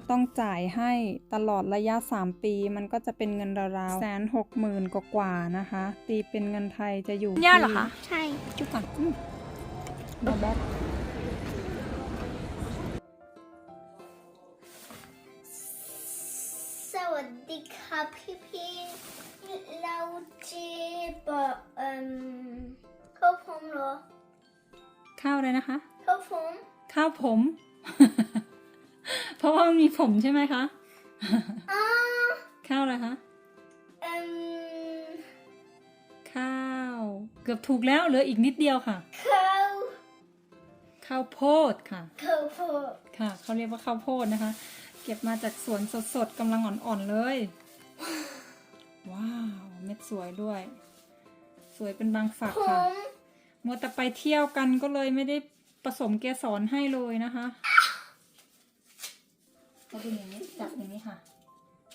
จะต้องจ่ายให้ตลอดระยะ 3 ปี มันก็จะเป็นเงินราวๆแสนหกหมื่นกว่าๆนะคะ ตีเป็นเงินไทยจะอยู่ย่าเหรอคะ ใช่จุ๊บก่อนอืมบอแบทสวัสดีค่ะพี่พี่ๆเราจะบอกเอ่มข้าวผมเหรอ ข้าวเลยนะคะ ข้าวผม ข้าวผม เพราะว่ามันมีผมใช่ไหมคะอ่าข้าวอะไรคะเอ่มข้าว เกือบถูกแล้วเหลืออีกนิดเดียวค่ะ ข้าวข้าวโพดค่ะ ข้าวผมค่ะเขาเรียกว่าข้าวโพดนะคะ เก็บมาจากสวนสดๆกำลังอ่อนๆเลย ว้าว เม็ดสวยด้วย สวยเป็นบางฝักผค่ะ มมัวแต่ไปเที่ยวกันก็เลยไม่ได้ผสมเกสรให้เลยนะคะก็ เป็นอย่างนี้จับอย่างนี้ค่ะ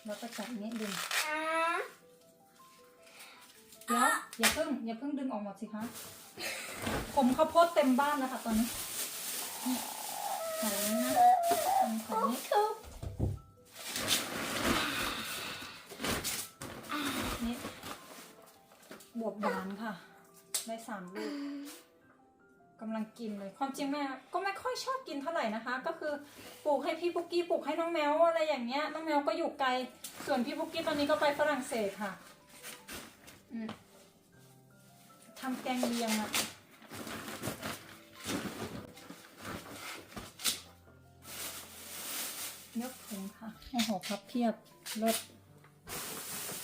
แล้วก็จับอย่างนี้ดึงอ่าเดี๋ยวอย่าเพิ่งอย่าเพิ่งดึงออกหมดสิคะผมข้าวโพดเต็มบ้านแล้วค่ะตอนนี้นี่ใส่เลยนะใส่นี้ข้าวนี่บวบหวานค่ะ ได้สามลูก กำลังกินเลย ความจริงแม่ก็ไม่ค่อยชอบกินเท่าไหร่นะคะ ก็คือปลูกให้พี่ปุกกี้ปลูกให้น้องแมวอะไรอย่างเงี้ย น้องแมวก็อยู่ไกล ส่วนพี่ปุกกี้ตอนนี้ก็ไปฝรั่งเศสค่ะอืมทำแกงเลียงอะยกถุงค่ะโอ้โหพับเพียบรถ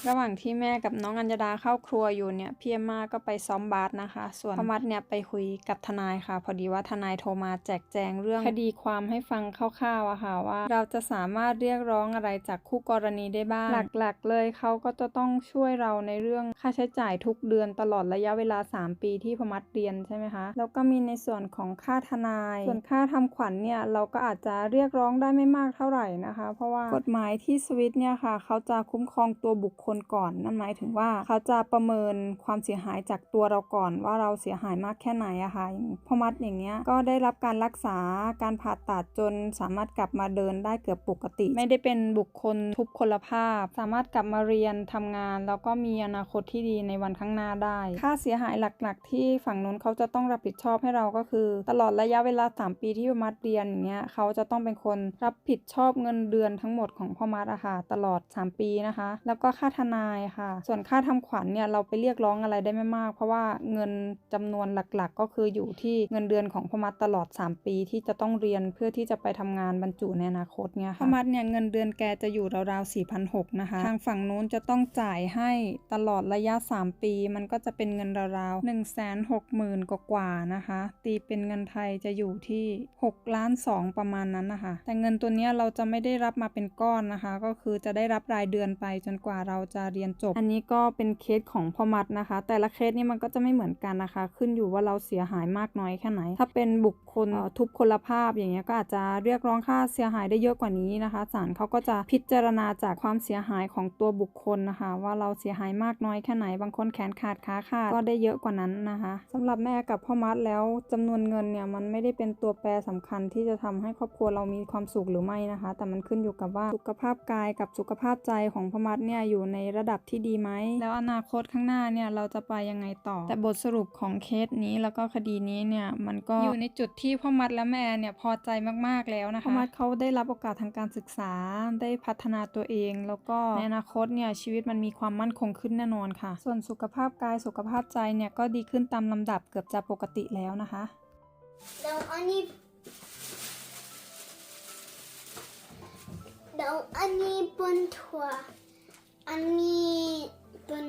ระหว่างที่แม่กับน้องอัญญดาเข้าครัวอยู่เนี่ยพี่เอมมาก็ไปซ้อมบาสนะคะ ส่วนพมัดเนี่ยไปคุยกับทนายค่ะ พอดีว่าทนายโทรมาแจกแจงเรื่องคดีความให้ฟังคร่าวๆอะค่ะว่า เราจะสามารถเรียกร้องอะไรจากคู่กรณีได้บ้าง หลักๆ เลยเขาก็จะต้องช่วยเราในเรื่องค่าใช้จ่ายทุกเดือนตลอดระยะเวลา 3 ปีที่พมัดเรียนใช่ไหมคะแล้วก็มีในส่วนของค่าทนาย ส่วนค่าทำขวัญเนี่ยเราก็อาจจะเรียกร้องได้ไม่มากเท่าไหร่นะคะ เพราะว่ากฎหมายที่สวิตเนี่ยค่ะเขาจะคุ้มครองตัวบุคคลก่อน นั่นหมายถึงว่าเขาจะประเมินความเสียหายจากตัวเราก่อนว่าเราเสียหายมากแค่ไหนอะค่ะอย่างพ่อมัดอย่างเงี้ยก็ได้รับการรักษาการผ่าตัดจนสามารถกลับมาเดินได้เกือบปกติ ไม่ได้เป็นบุคคลทุพพลภาพ สามารถกลับมาเรียนทำงาน แล้วก็มีอนาคตที่ดีในวันข้างหน้าได้ ค่าเสียหายหลัก ๆ ที่ฝั่งนู้นเขาจะต้องรับผิดชอบให้เราก็คือ ตลอดระยะเวลา 3 ปีที่พ่อมัดเรียนอย่างเงี้ยเขาจะต้องเป็นคนรับผิดชอบเงินเดือนทั้งหมดของพ่อมัดอะค่ะตลอด 3 ปีนะคะ แล้วก็ค่าทนายค่ะ ส่วนค่าทำขวัญเนี่ยเราไปเรียกร้องอะไรได้ไม่มาก เพราะว่าเงินจำนวนหลักๆ ก็คืออยู่ที่เงินเดือนของพ่อมัดตลอด 3 ปีที่จะต้องเรียนเพื่อที่จะไปทำงานบรรจุในอนาคตเนี่ยค่ะพ่อมัดเนี่ยเงินเดือนแกจะอยู่ราวๆ4,600นหกนะคะ ทางฝั่งนู้นจะต้องจ่ายให้ตลอดระยะ 3 ปี มันก็จะเป็นเงินราวๆ1 6 0 0 0 0กหมื่นกว่านะคะ ตีเป็นเงินไทยจะอยู่ที่6ล้าน2ประมาณนั้นนะคะ แต่เงินตัวนี้เราจะไม่ได้รับมาเป็นก้อนนะคะ ก็คือจะได้รับรายเดือนไปจนกว่าเราจะเรียนจบ อันนี้ก็เป็นเคสของพ่อมัดนะคะ แต่ละเคสนี่มันก็จะไม่เหมือนกันนะคะ ขึ้นอยู่ว่าเราเสียหายมากน้อยแค่ไหน ถ้าเป็นบุคคลทุพพลภาพอย่างเงี้ยก็อาจจะเรียกร้องค่าเสียหายได้เยอะกว่านี้นะคะศาลเขาก็จะพิจารณาจากความเสียหายของตัวบุคคลนะคะ ว่าเราเสียหายมากน้อยแค่ไหน บางคนแขนขาดขาขาดก็ได้เยอะกว่านั้นนะคะสำหรับแม่กับพ่อมัดแล้วจำนวนเงินเนี่ยมันไม่ได้เป็นตัวแปรสำคัญที่จะทำให้ครอบครัวเรามีความสุขหรือไม่นะคะ แต่มันขึ้นอยู่กับว่าสุขภาพกายกับสุขภาพใจของพ่อมัดเนี่ยอยู่ในระดับที่ดีไหม แล้วอนาคตข้างหน้าเนี่ยเราจะไปยังไงต่อ แต่บทสรุปของเคสนี้แล้วก็คดีนี้เนี่ยมันก็อยู่ในจุดที่พ่อมัดและแม่เนี่ยพอใจมากๆแล้วนะคะ พ่อมัดเขาได้รับโอกาสทางการศึกษาได้พัฒนาตัวเอง แล้วก็ในอนาคตเนี่ยชีวิตมันมีความมั่นคงขึ้นแน่นอนค่ะ ส่วนสุขภาพกายสุขภาพใจเนี่ยก็ดีขึ้นตามลำดับเกือบจะปกติแล้วนะคะแล้วอันนี้แล้วอันนี้เป็นถั่วอั นนี้เป็น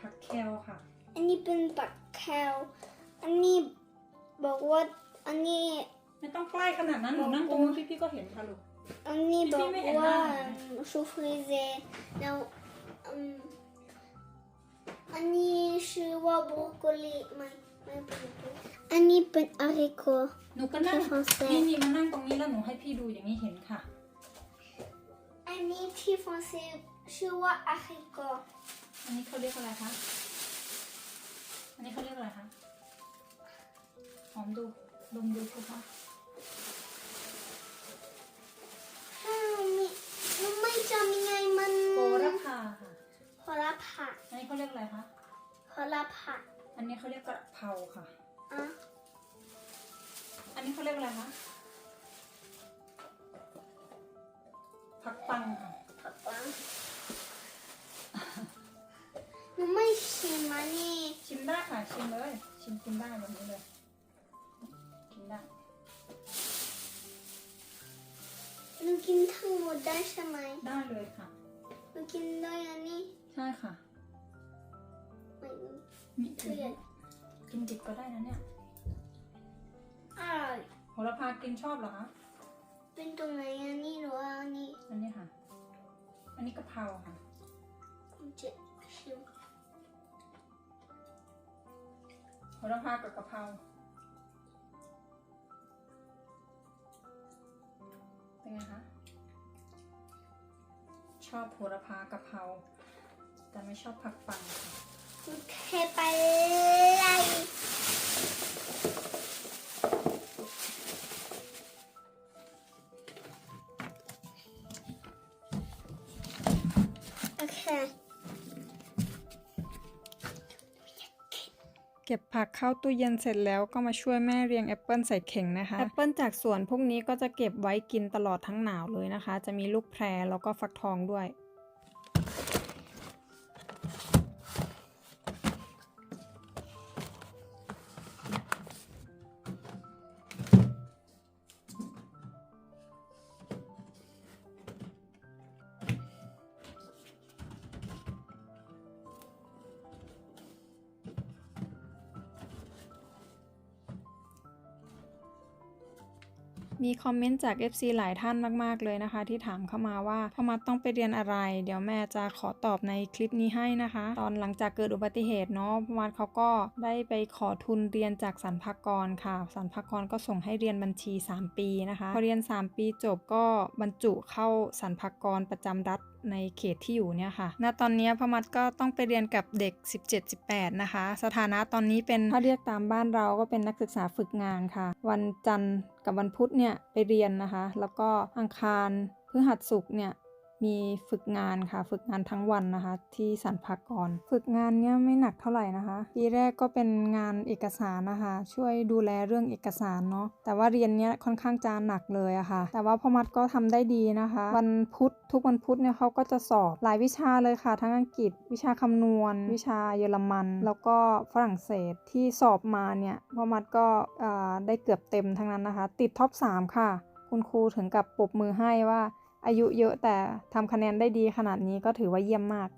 ผักแคลค่ะ อันนี้เป็นปักแคลอันนี้บอกว่าอันนี้ ไม่ต้องใกล้ขนาดนั้นหนูนั่งตรงนู้นพี่ๆก็เห็นค่ะลูก อันนี้บพี่อกไม่เห็นหว่าน้าชูฟรีเซแล้วอืมอันนี้ชื่อว่าบรอกโคลีไม่ไม่บรอกโคลีอันนี้เป็นอาริโก หนูก็นั่งที่ฝรั่งเศสนี่นี่มานั่งตรงนี้แล้วหนูให้พี่ดูอย่างนี้เห็นค่ะอั นนี้ที่ฟรานซีชื่อว่าอาริโกอันนี้เขาเรียกอะไรคะ อันนี้เขาเรียกอะไรคะ หอมดูดมดูคุณพ่ามันไม่จำยัไงมันโหระพาค่ะโหระพาอันนี้เขาเรียกอะไรคะโหลาพาอันนี้เขาเรียกกระเพราค่ะ อะ อันนี้เขาเรียกอะไรคะ ผักปังค่ะผักหวานหนูไม่ชิมอันนี้ชิมได้ค่ะชิมเลย ชิมกินได้แบบนี้เลย กินได้หนูกินทั้งหมดได้ใช่ไหมได้เลยค่ะหนูกินได้อันนี้ใช่ค่ะไม่รู้นี่เถื่อนกินดิบก็ได้นะเนี่ยอร่อยโหระพากินชอบเหรอคะ เป็นตรงไหนอันนี้หรือว่าอันนี้อันนี้ค่ะ อันนี้กะเพราค่ะจะชิมโหระพากับกะเพราเป็นไงคะชอบโหระพากะเพราแต่ไม่ชอบผักปังค่ะโอเคไปเลย เคเก็บผักเข้าตู้เย็นเสร็จแล้วก็มาช่วยแม่เรียงแอปเปิลใส่เข่งนะคะแอปเปิลจากสวนพวกนี้ก็จะเก็บไว้กินตลอดทั้งหนาวเลยนะคะ จะมีลูกแพรแล้วก็ฟักทองด้วย มีคอมเมนต์จาก FC หลายท่านมาก ๆ เลยนะคะ ที่ถามเข้ามาว่าพ่อมัดต้องไปเรียนอะไร เดี๋ยวแม่จะขอตอบในคลิปนี้ให้นะคะ ตอนหลังจากเกิดอุบัติเหตุเนาะพ่อมัดเขาก็ได้ไปขอทุนเรียนจากสรรพากรค่ะสรรพากรก็ส่งให้เรียนบัญชี 3 ปีนะคะพอเรียน 3 ปีจบก็บรรจุเข้าสรรพากรประจำรัฐในเขตที่อยู่เนี่ยค่ะ ณ ตอนนี้พมัดก็ต้องไปเรียนกับเด็ก 17-18 นะคะ สถานะตอนนี้เป็นถ้าเรียกตามบ้านเราก็เป็นนักศึกษาฝึกงานค่ะ วันจันทร์กับวันพุธเนี่ยไปเรียนนะคะ แล้วก็อังคารพฤหัสศุกร์เนี่ย มีฝึกงานค่ะฝึกงานทั้งวันนะคะ ที่สรรพากร ฝึกงานเนี่ยไม่หนักเท่าไหร่นะคะ ปีแรกก็เป็นงานเอกสารนะคะ ช่วยดูแลเรื่องเอกสารเนาะแต่ว่าเรียนเนี้ยค่อนข้างจะหนักเลยอะค่ะ แต่ว่าพ่อมัดก็ทำได้ดีนะคะ วันพุธทุกวันพุธเนี่ยเขาก็จะสอบหลายวิชาเลยค่ะ ทั้งอังกฤษ วิชาคำนวณ วิชาเยอรมัน แล้วก็ฝรั่งเศสที่สอบมาเนี่ยพ่อมัดก็ได้เกือบเต็มทั้งนั้นนะคะ ติดท็อป3ค่ะ คุณครูถึงกับปรบมือให้ว่า อายุเยอะแต่ทำคะแนนได้ดีขนาดนี้ก็ถือว่าเยี่ยมมาก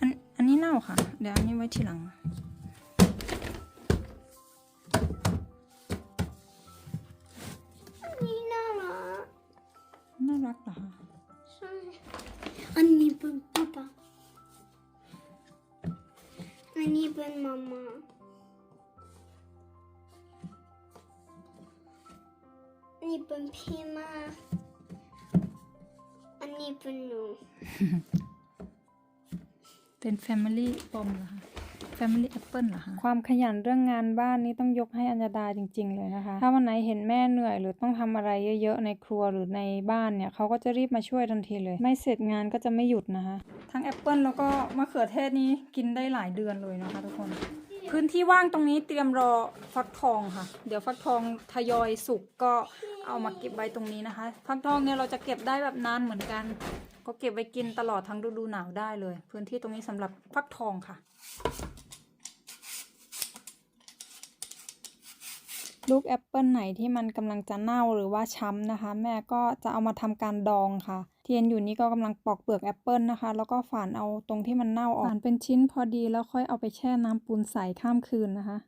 อันอันนี้เน่าค่ะ เดี๋ยวอันนี้ไว้ทีหลัง พี่มาอันนี้เป็นหนู เป็น Family ปมเหรอคะ Family Apple เหรอคะ ความขยันเรื่องงานบ้านนี้ต้องยกให้อัญญาดาจริง ๆ เลยนะคะ ถ้าวันไหนเห็นแม่เหนื่อย หรือต้องทำอะไรเยอะๆ ในครัวหรือในบ้านเนี่ยเขาก็จะรีบมาช่วยทันทีเลย ไม่เสร็จงานก็จะไม่หยุดนะคะ ทั้งแอปเปิลแล้วก็มะเขือเทศนี้กินได้หลายเดือนเลยนะคะทุกคน พื้นที่ว่างตรงนี้เตรียมรอฟักทองค่ะ เดี๋ยวฟักทองทยอยสุกก็เอามาเก็บไว้ตรงนี้นะคะ ฟักทองเนี่ยเราจะเก็บได้แบบนานเหมือนกัน ก็เก็บไว้กินตลอดทั้งฤดูหนาวได้เลย พื้นที่ตรงนี้สำหรับฟักทองค่ะ ลูกแอปเปิลไหนที่มันกำลังจะเน่าหรือว่าช้ำนะคะ แม่ก็จะเอามาทำการดองค่ะ เทียนอยู่นี้ก็กำลังปอกเปลือกแอปเปิลนะคะ แล้วก็ฝานเอาตรงที่มันเน่าออกฝานเป็นชิ้นพอดีแล้วค่อยเอาไปแช่น้ำปูนใสข้ามคืนนะคะ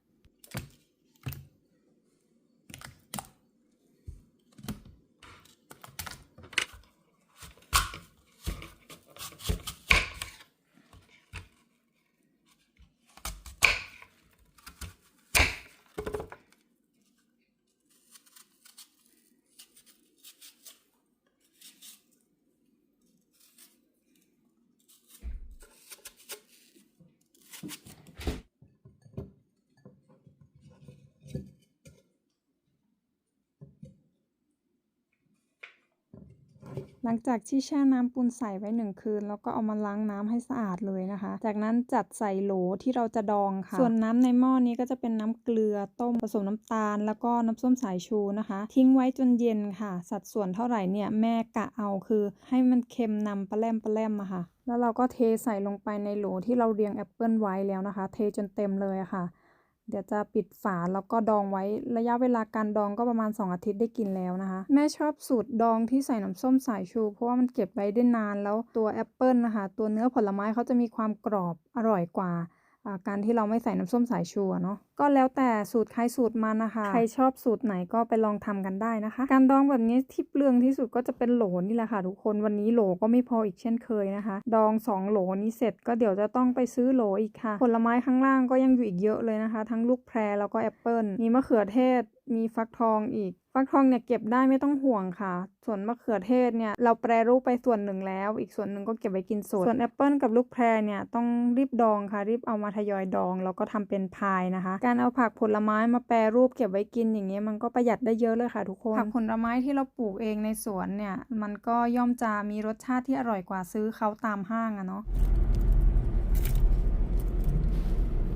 ลังจากที่แช่น้ำปูนใส่ไว้หนึ่งคืน แล้วก็เอามาล้างน้ำให้สะอาดเลยนะคะ จากนั้นจัดใส่โหลที่เราจะดองค่ะ ส่วนน้ำในหม้อนี้ก็จะเป็นน้ำเกลือต้มผสมน้ำตาล แล้วก็น้ำส้มสายชูนะคะ ทิ้งไว้จนเย็นค่ะ สัดส่วนเท่าไหร่เนี่ยแม่กะเอาคือ ให้มันเค็มนำปลาแรมปลาแรมอะค่ะ แล้วเราก็เทใส่ลงไปในโหลที่เราเรียงแอปเปิลไว้แล้วนะคะ เทจนเต็มเลยค่ะ เดี๋ยวจะปิดฝาแล้วก็ดองไว้ระยะเวลาการดองก็ประมาณ 2 อาทิตย์ได้กินแล้วนะคะ แม่ชอบสูตรดองที่ใส่น้ำส้มสายชู เพราะว่ามันเก็บไว้ได้นานแล้วตัวแอปเปิลนะคะ ตัวเนื้อผลไม้เขาจะมีความกรอบอร่อยกว่าการที่เราไม่ใส่น้ำส้มสายชูเนาะ ก็แล้วแต่สูตรใครสูตรมันนะคะ ใครชอบสูตรไหนก็ไปลองทำกันได้นะคะ การดองแบบนี้ที่เปลืองที่สุดก็จะเป็นโหลนี่แหละค่ะทุกคน วันนี้โหลก็ไม่พออีกเช่นเคยนะคะ ดองสองโหลนี้เสร็จก็เดี๋ยวจะต้องไปซื้อโหลอีกค่ะ ผลไม้ข้างล่างก็ยังอยู่อีกเยอะเลยนะคะ ทั้งลูกแพรแล้วก็แอปเปิลมีมะเขือเทศ มีฟักทองอีก ฟักทองเนี่ยเก็บได้ไม่ต้องห่วงค่ะ ส่วนมะเขือเทศเนี่ยเราแปรรูปไปส่วนหนึ่งแล้ว อีกส่วนหนึ่งก็เก็บไว้กินสด ส่วนแอปเปิลกับลูกแพรเนี่ยต้องรีบดองค่ะ รีบเอามาทยอยดองแล้วก็ทำเป็นพายนะคะการเอาผักผลไม้มาแปรรูปเก็บไว้กินอย่างเงี้ยมันก็ประหยัดได้เยอะเลยค่ะทุกคน ผักผลไม้ที่เราปลูกเองในสวนเนี่ย มันก็ย่อมจะมีรสชาติที่อร่อยกว่าซื้อเขาตามห้างอะเนาะ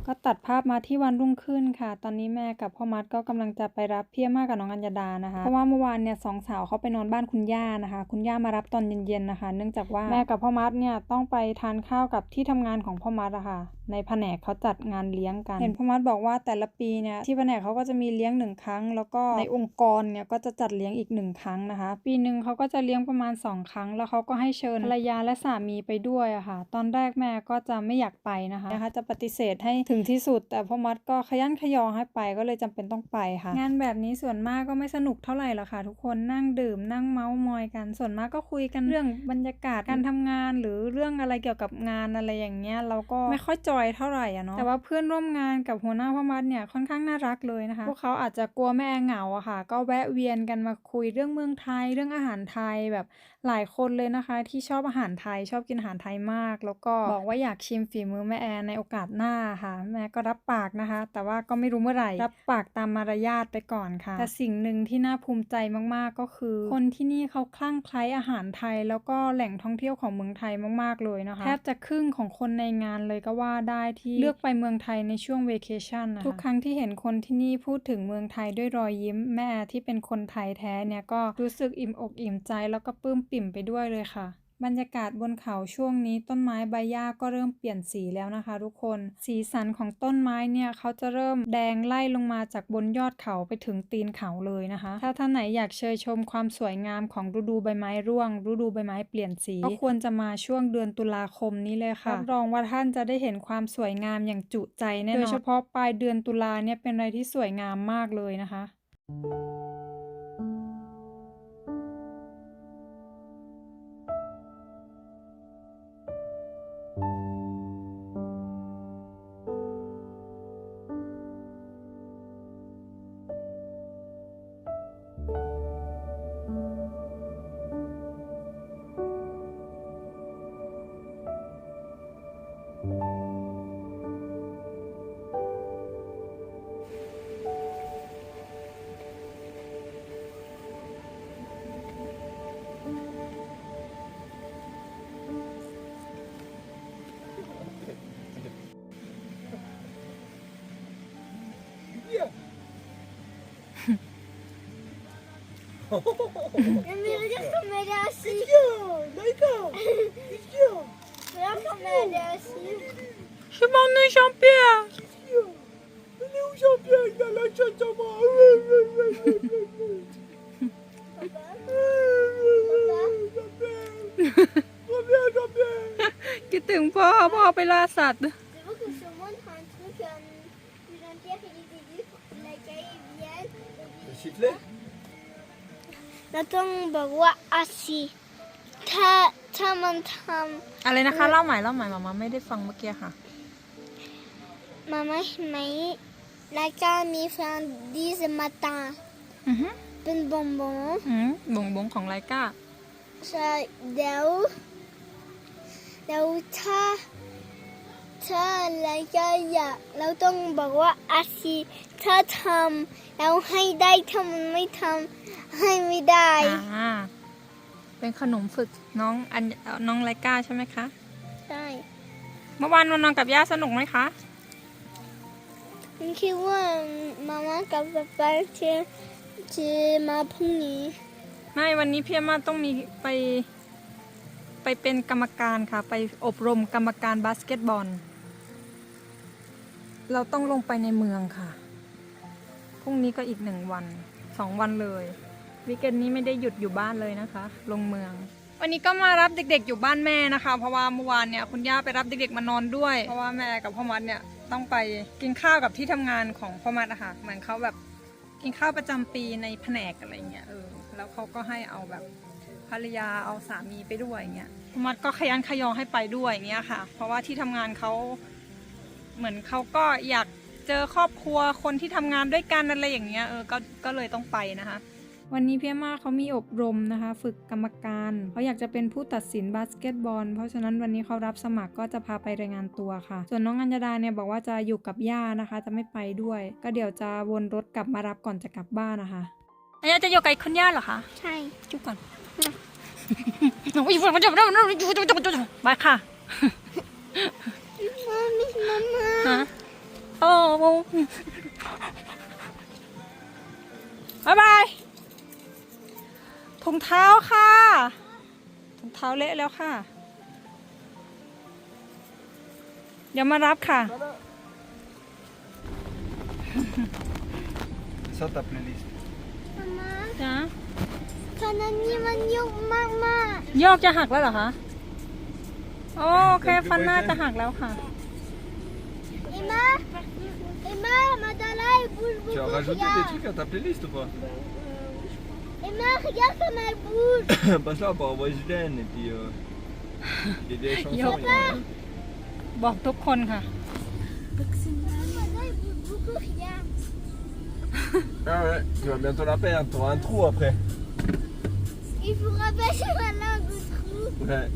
ก็ตัดภาพมาที่วันรุ่งขึ้นค่ะ ตอนนี้แม่กับพ่อมัดก็กำลังจะไปรับเพี่อาม่ากับน้องอัญญาดานะคะ เพราะว่าเมื่อวานเนี่ยสองสาวเขาไปนอนบ้านคุณย่านะคะ คุณย่ามารับตอนเย็นๆนะคะ เนื่องจากว่าแม่กับพ่อมัดเนี่ยต้องไปทานข้าวกับที่ทำงานของพ่อมัดอะค่ะในแผนกเขาจัดงานเลี้ยงกัน เห็นพ่อมัดบอกว่าแต่ละปีเนี่ยที่แผนกเขาก็จะมีเลี้ยงหนึ่งครั้ง แล้วก็ในองค์กรเนี่ยก็จะจัดเลี้ยงอีกหนึ่งครั้งนะคะ ปีหนึ่งเขาก็จะเลี้ยงประมาณสองครั้ง แล้วเขาก็ให้เชิญภรรยาและสามีไปด้วยอะค่ะ ตอนแรกแม่ก็จะไม่อยากไปนะคะนะคะ จะปฏิเสธให้ถึงที่สุด แต่พ่อมัดก็ขยันขยอให้ไปก็เลยจำเป็นต้องไปค่ะ งานแบบนี้ส่วนมากก็ไม่สนุกเท่าไหร่หรอกค่ะ ทุกคนนั่งดื่มนั่งเมาส์มอยกันส่วนมากก็คุยกันเรื่องบรรยากาศการทำงาน หรือเรื่องอะไรเกี่ยวกับงานอะไรอย่างเงี้ยเราก็ไม่ค่อยจอยเท่าไหร่อะเนาะแต่ว่าเพื่อนร่วมงานกับหัวหน้าพ่อมัดเนี่ยค่อนข้างน่ารักเลยนะคะ พวกเขาอาจจะกลัวแม่เหงาอะค่ะ ก็แวะเวียนกันมาคุยเรื่องเมืองไทยเรื่องอาหารไทยแบบ หลายคนเลยนะคะ ที่ชอบอาหารไทยชอบกินอาหารไทยมาก แล้วก็บอกว่าอยากชิมฝีมือแม่แอนในโอกาสหน้าค่ะ แม่ก็รับปากนะคะ แต่ว่าก็ไม่รู้เมื่อไหร่ รับปากตามมารยาทไปก่อนค่ะ แต่สิ่งหนึ่งที่น่าภูมิใจมากๆก็คือ คนที่นี่เขาคลั่งไคล้อาหารไทย แล้วก็แหล่งท่องเที่ยวของเมืองไทยมากๆเลยนะคะแทบจะครึ่งของคนในงานเลยก็ว่าได้ที่เลือกไปเมืองไทยในช่วงเวเคชั่นนะคะทุกครั้งที่เห็นคนที่นี่พูดถึงเมืองไทยด้วยรอยยิ้มแม่ที่เป็นคนไทยแท้เนี่ยก็รู้สึกอิ่มอกอิ่มใจแล้วก็ปลื้มปิ่มไปด้วยเลยค่ะ บรรยากาศบนเขาช่วงนี้ต้นไม้ใบหญ้าก็เริ่มเปลี่ยนสีแล้วนะคะทุกคน สีสันของต้นไม้เนี่ยเขาจะเริ่มแดงไล่ลงมาจากบนยอดเขาไปถึงตีนเขาเลยนะคะ ถ้าท่านไหนอยากเชยชมความสวยงามของฤดูใบไม้ร่วง ฤดูใบไม้เปลี่ยนสีก็ควรจะมาช่วงเดือนตุลาคมนี้เลยค่ะรับรองว่าท่านจะได้เห็นความสวยงามอย่างจุใจแน่นอนโดยเฉพาะปลายเดือนตุลาเนี่ยเป็นอะไรที่สวยงามมากเลยนะคะ Mais regarde comme elle est assise. D'accord, d'accord. Regarde comme elle est assise. Je m'ennuie Jean-Pierre Il est où Jean-Pierre Il a la chatte à moi. Jean-Pierre Reviens, Jean-Pierre คิดถึงพ่อพ่อไปล่าสัตว์ Je veux que je te montre un truc euh, que Jean-Pierre il était dit pour que la caille vienne. Le sifflet Là, on va voir assis. Ta, ta, man, tam. อะไรนะคะเล่าใหม่เล่าใหม่มามาไม่ได้ฟังเมื่อกี้ค่ะ Maman, mais la caille m'a fait un 10 ce matin. อือฮึเป็นบอมบอมอืมบ่งบงของไรก้าใช่เดี๋ยวเดี๋ยวถ้า ถ้าอะไรก็อยากเราต้องบอกว่าอาชีถ้าทำแล้วให้ได้ถ้ามันไม่ทำให้ไม่ได้อ่าเป็นขนมฝึกน้องอันเอ่อน้องไลก้าใช่ไหมคะใช่เมื่อวานวันนอนกับย่าสนุกไหมคะฉันคิดว่ามาม่ากับป๊าป๊าจะจะมาพรุ่งนี้ ไม่วันนี้พี่อามาต้องมีไปไปเป็นกรรมการค่ะ ไปอบรมกรรมการบาสเกตบอล เราต้องลงไปในเมืองค่ะ พรุ่งนี้ก็อีกหนึ่งวันสองวันเลย วิกเกนนี้ไม่ได้หยุดอยู่บ้านเลยนะคะ ลงเมือง วันนี้ก็มารับเด็กๆอยู่บ้านแม่นะคะ เพราะว่าเมื่อวานเนี่ยคุณย่าไปรับเด็กๆมานอนด้วย เพราะว่าแม่กับพ่อมัดเนี่ยต้องไปกินข้าวกับที่ทำงานของพ่อมัดอะค่ะเหมือนเขาแบบกินข้าวประจำปีในแผนกอะไรเงี้ยเออ แล้วเขาก็ให้เอาแบบภรรยาเอาสามีไปด้วยเงี้ยพ่อมัดก็ขยันขยอให้ไปด้วยเงี้ยค่ะ เพราะว่าที่ทำงานเขา เหมือนเขาก็อยากเจอครอบครัวคนที่ทำงานด้วยกันอะไรอย่างเงี้ยเออก็ก็เลยต้องไปนะคะ วันนี้พี่อามาเขามีอบรมนะคะ ฝึกกรรมการเขาอยากจะเป็นผู้ตัดสินบาสเกตบอล เพราะฉะนั้นวันนี้เขารับสมัครก็จะพาไปรายงานตัวค่ะ ส่วนน้องอัญญาดาเนี่ยบอกว่าจะอยู่กับย่านะคะ จะไม่ไปด้วย ก็เดี๋ยวจะวนรถกลับมารับก่อนจะกลับบ้านนะคะอัญญาจะอยู่กับคุณย่าเหรอคะใช่จุ๊บก่อนไปค่ะมามิสมาม่า ฮะโอ้โหบายบายถุงเท้าค่ะถุงเท้าเละแล้วค่ะ เดี๋ยวมารับค่ะ Ça, ta playlist. มาม่าจ้าตอนนั้นนี่มันยุ่งมากมากยอกจะหักแล้วเหรอคะโอเคฟันหน้าจะหักแล้วค่ะเ อ็มมาเอ็มมามาดาไลบูลบู Tu as rajouté des trucs à ta playlist ou pas เอ็มมา regarde comme elle bouge Passe là pour envoyer Julien et puis. Euh... Il y a des chansons. Yo. il y a- บอกทุกคนค่ะ Maman, elle bouge beaucoup, regarde Ah ouais, tu vas bientôt la perdre, t'auras un trou après. Il faut rabâcher ma langue au trou Ouais.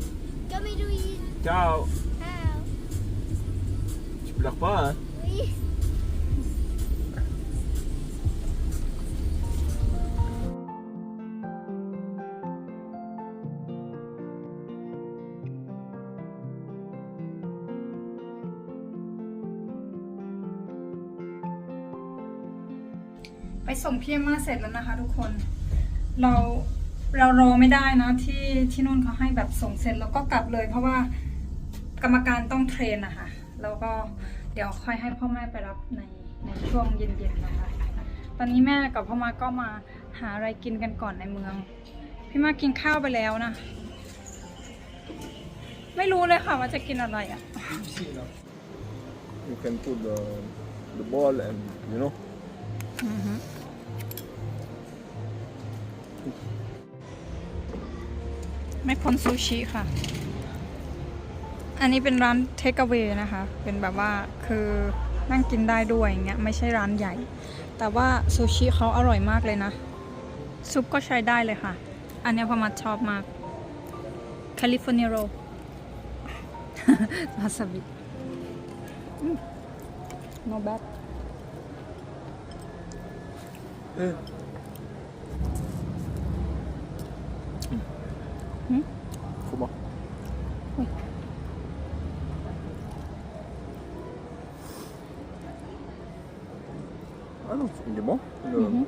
Comme Héloïse Ciao pleure pas, hein ไปส่งพี่เอมมาเสร็จแล้วนะคะทุกคน เราเรารอไม่ได้นะที่ที่นู่นเขาให้แบบส่งเสร็จแล้วก็กลับเลยเพราะว่ากรรมการต้องเทรนนะคะแล้วก็ เดี๋ยวค่อยให้พ่อแม่ไปรับในในช่วงเย็นๆนะคะ ตอนนี้แม่กับพ่อมาก็มาหาอะไรกินกันก่อนในเมือง พี่มากินข้าวไปแล้วนะ ไม่รู้เลยค่ะว่าจะกินอะไรอะ Ici, là. You can put the, the ball and, you know. ไม่พ้นซูชิค่ะ อันนี้เป็นร้านเทค e เ w นะคะ เป็นแบบว่าคือนั่งกินได้ด้วยอย่างเงี้ยไม่ใช่ร้านใหญ่ แต่ว่าซูชิเขาอร่อยมากเลยนะ ซุปก็ใช้ได้เลยค่ะ อันเนี้ยพอมาชอบมากแคลิฟอร์เนียโรวาซาบิ no bad Eh. Hmm? Comment Oui. Ah non, il ahnungsindimo. Mhm.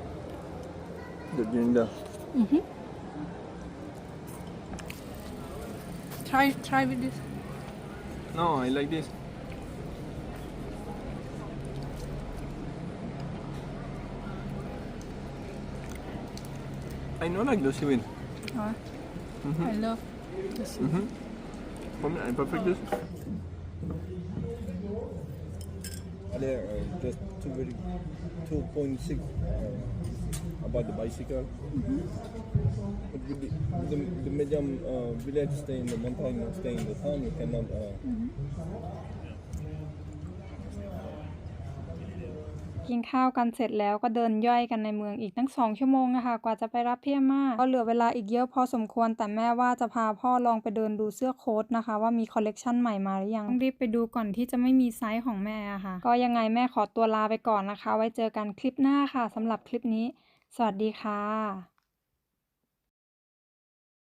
during the mm-hmm. mm-hmm. try try with this no i like this i know like the win ah, mm-hmm. i love glossy mm-hmm. for me i perfect this Allez, uh, just two very, two point six uh, about the bicycle. But with the, the, the medium uh, village stay in the mountain, stay in the town, you cannot. Uh, กินข้าวกันเสร็จแล้วก็เดินย่อยกันในเมืองอีกตั้งสองชั่วโมงนะคะกว่าจะไปรับพี่อาม่าก็เหลือเวลาอีกเยอะพอสมควรแต่แม่ว่าจะพาพ่อลองไปเดินดูเสื้อโค้ทนะคะ ว่ามีคอลเลกชันใหม่มาหรือยังต้องรีบไปดูก่อนที่จะไม่มีไซส์ของแม่อะค่ะ ก็ยังไงแม่ขอตัวลาไปก่อนนะคะ ไว้เจอกันคลิปหน้าค่ะสำหรับคลิปนี้ สวัสดีค่ะ